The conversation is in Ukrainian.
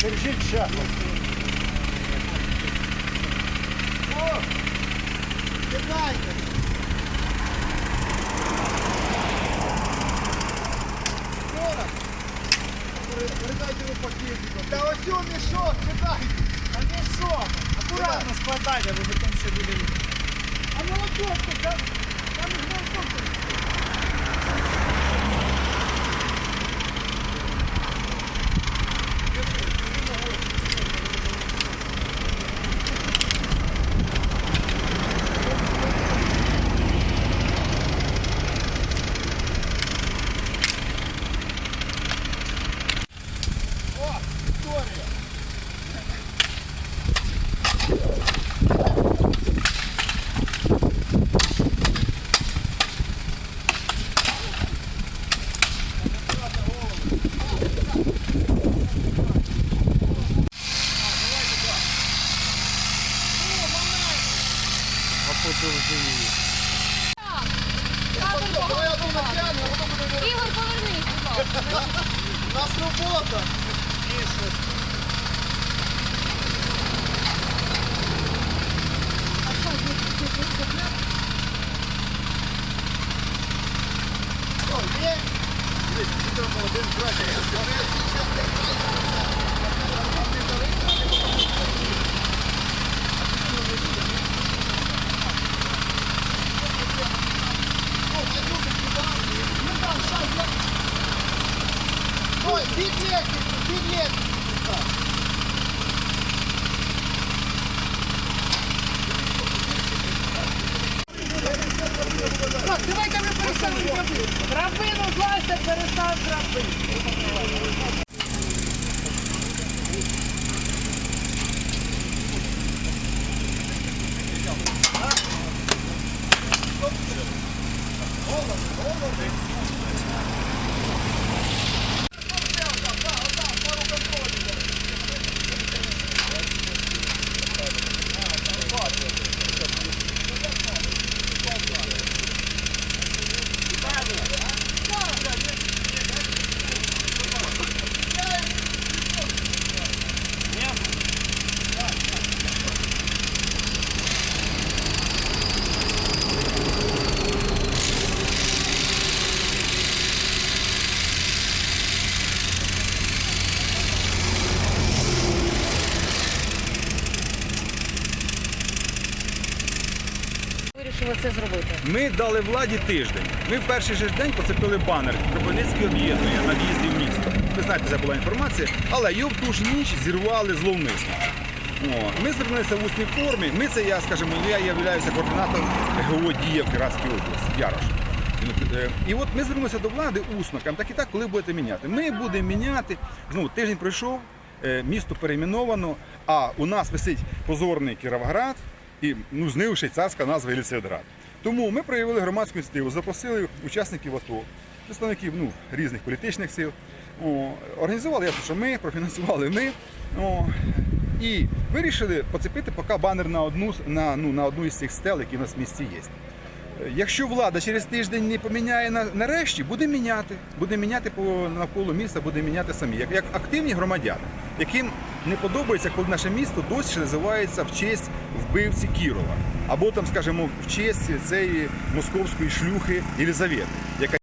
Держіть шаху. О! Кидайте! Сорок! Передайте його пакетиком. Та ось он мішок, кидайте! А що? Акуратно складайте, бо потім ще буде. А молоток, там, там ж молоток. О, Вікторія! А подовжує. Давай одну натягну, а потім буде Ігор, повернись, будь ласка. У нас робота. О, є. Дивись, Віктор один браття. Ой, від лестниці, від лестниці. Так, давайте ми перестанемо перестав драбину. Вирішила це зробити. Ми дали владі тиждень. Ми в перший же день поцепили банер Кропивницьке об'єднання на в'їзді в місто. Ви знаєте, це була інформація, але його в ту ж ніч зірвали зловмисно. О, ми звернулися в усній формі. Ми це я, скажімо, я являюся координатором ГО «Дія» в Кіровській області, Ярош. Е, І от ми звернулися до влади усно, так і так, коли будете міняти. Ми будемо міняти. Знову тиждень пройшов, е, місто перейменовано, а у нас висить позорний Кіровоград і ну, з ним швейцарська назва Єліцеєвград. Тому ми проявили громадську ініціативу, запросили учасників АТО, представників ну, різних політичних сил. О, організували ясно, що ми, профінансували ми. О, і вирішили поцепити поки банер на одну, на, ну, на одну із цих стел, які в нас в місті є. Якщо влада через тиждень не поміняє на, нарешті, буде міняти. Буде міняти по навколо міста, буде міняти самі. Як, як активні громадяни, яким не подобається, коли наше місто досі називається в честь вбивці Кірова. Або там, скажімо, в честь цієї московської шлюхи Єлізавети, яка